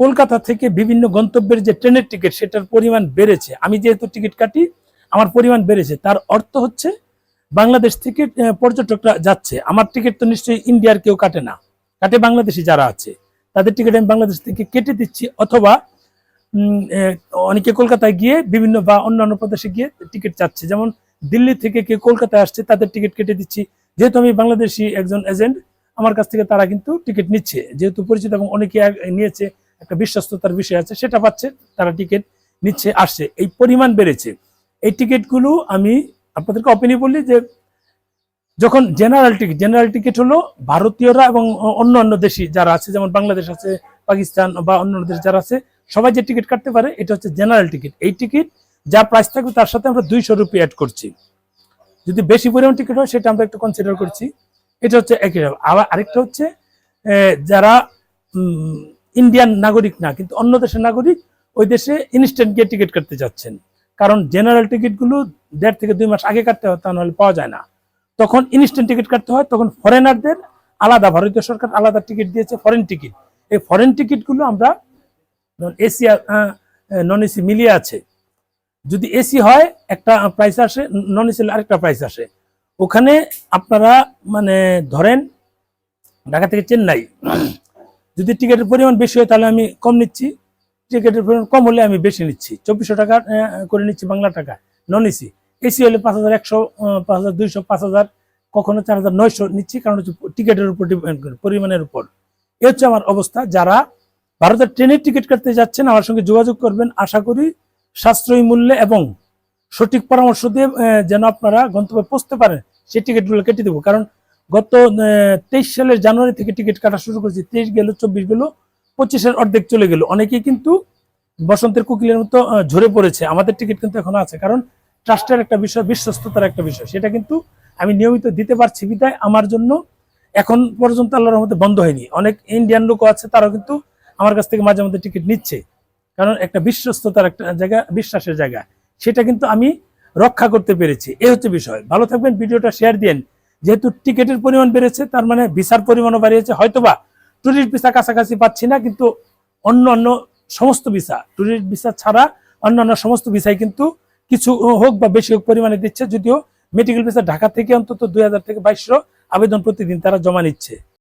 কলকাতা থেকে বিভিন্ন গন্তব্যের যে ট্রেনের টিকিট, সেটার পরিমাণ বেড়েছে। আমি যেহেতু টিকিট কাটি, আমার পরিমাণ বেড়েছে। তার অর্থ হচ্ছে, বাংলাদেশ থেকে পর্যটকরা যাচ্ছে। আমার টিকিট তো নিশ্চয়ই ইন্ডিয়ার কেউ কাটে না। কাটে বাংলাদেশি যারা আছে। তাদের টিকিট আমি বাংলাদেশ থেকে কেটে দিচ্ছি, অথবা অনেকে কলকাতায় গিয়ে বিভিন্ন বা অন্যান্য প্রদেশে গিয়ে টিকিট চাচ্ছে। যেমন দিল্লি থেকে কেউ কলকাতায় আসছে, তাদের টিকিট কেটে দিচ্ছি। যেহেতু আমি বাংলাদেশি একজন এজেন্ট, আমার কাছ থেকে তারা কিন্তু টিকিট নিচ্ছে। যেহেতু পরিচিত এবং অনেকে নিয়েছে একটা বিশ্বস্ততার বিষয় আছে, সেটা পাচ্ছে, তারা টিকিট নিচ্ছে, আসছে। এই পরিমাণ বেড়েছে। এই টিকিটগুলো আমি আপনাদেরকে অপিনি বললি যে, যখন জেনারেল টিকিট জেনারেল টিকিট হলো ভারতীয়রা এবং অন্য অন্য দেশি যারা আছে, যেমন বাংলাদেশ আছে, পাকিস্তান বা অন্য দেশ যারা আছে, সবাই যে টিকিট কাটতে পারে, এটা হচ্ছে জেনারেল টিকিট এই টিকিট যা প্রাইস থাকবে, তার সাথে আমরা দুইশো রুপি অ্যাড করছি। যদি বেশি পরিমাণ টিকিট হয়, সেটা আমরা একটু কনসিডার করছি। এটা হচ্ছে একই আবার আরেকটা হচ্ছে যারা ইন্ডিয়ান নাগরিক না, কিন্তু অন্য দেশের নাগরিক ওই দেশে ইনস্ট্যান্ট গিয়ে টিকিট কাটতে যাচ্ছেন। কারণ জেনারেল টিকিটগুলো দেড় থেকে দুই মাস আগে কাটতে হয়, তা নাহলে পাওয়া যায় না। তখন ইনস্ট্যান্ট টিকিট কাটতে হয়, তখন ফরেনারদের আলাদা, ভারতীয় সরকার আলাদা টিকিট দিয়েছে ফরেন টিকিট এই ফরেন টিকিটগুলো আমরা এসি নন এসি মিলিয়ে আছে। যদি এসি হয়, একটা প্রাইস আসে নন এসি আরেকটা প্রাইস আসে। ওখানে আপনারা মানে ধরেন ঢাকা থেকে চেন্নাই যদি টিকিটের পরিমাণ বেশি হয় তাহলে আমি কম নিচ্ছি। টিকিটের পরিমাণ কম হলে আমি বেশি নিচ্ছি। চব্বিশশো টাকা করে নিচ্ছি বাংলা টাকা। নন এসি এসি হলে পাঁচ হাজার একশো পাঁচ হাজার দুইশো, পাঁচ হাজার, কখনো চার হাজার নয়শো নিচ্ছি, কারণ হচ্ছে টিকিটের উপর ডিপেন্ড করে, পরিমাণের উপর। এ হচ্ছে আমার অবস্থা। যারা ভারতের ট্রেনের টিকিট কাটতে যাচ্ছেন, আমার সঙ্গে যোগাযোগ করবেন। আশা করি সাশ্রয়ী মূল্যে এবং সঠিক পরামর্শ দিয়ে যেন আপনারা গন্তব্যে পৌঁছতে পারেন, সেই টিকিটগুলো কেটে দেবো। কারণ গত তেইশ সালের জানুয়ারি থেকে টিকিট কাটা শুরু করেছি। তেইশ গেল, চব্বিশ গেল, পঁচিশের অর্ধেক চলে গেল। অনেকেই কিন্তু বসন্তের কুকিলের মতো ঝরে পড়েছে। আমাদের টিকিট কিন্তু এখনও আছে। কারণ ট্রাস্টের একটা বিষয়, বিশ্বস্ততার একটা বিষয়। সেটা কিন্তু আমি নিয়মিত দিতে পারছি বিদায়। আমার জন্য এখন পর্যন্ত আল্লাহর রহমতে বন্ধ হয়নি। অনেক ইন্ডিয়ান লোকও আছে, তারাও কিন্তু আমার কাছ থেকে মাঝে মধ্যে টিকিট নিচ্ছে। কারণ একটা বিশ্বস্ততার একটা জায়গা, বিশ্বাসের জায়গা। সেটা কিন্তু আমি রক্ষা করতে পেরেছি। এই হচ্ছে বিষয়। ভালো থাকবেন, ভিডিওটা শেয়ার দিন যেহেতু টিকিটের পরিমাণ বেড়েছে, তার মানে ভিসার পরিমাণও বাড়িয়েছে। হয়তোবা ট্যুরিস্ট ভিসা কাছাকাছি পাচ্ছি না, কিন্তু অন্য অন্য সমস্ত ভিসা ট্যুরিস্ট ভিসা ছাড়া অন্যান্য সমস্ত ভিসাই কিন্তু কিছু হোক বা বেশি হোক পরিমাণে দিচ্ছে, যদিও মেডিকেল ভিসা ঢাকা থেকে অন্তত দুই হাজার থেকে বাইশশো আবেদন প্রতিদিন তারা জমা নিচ্ছে।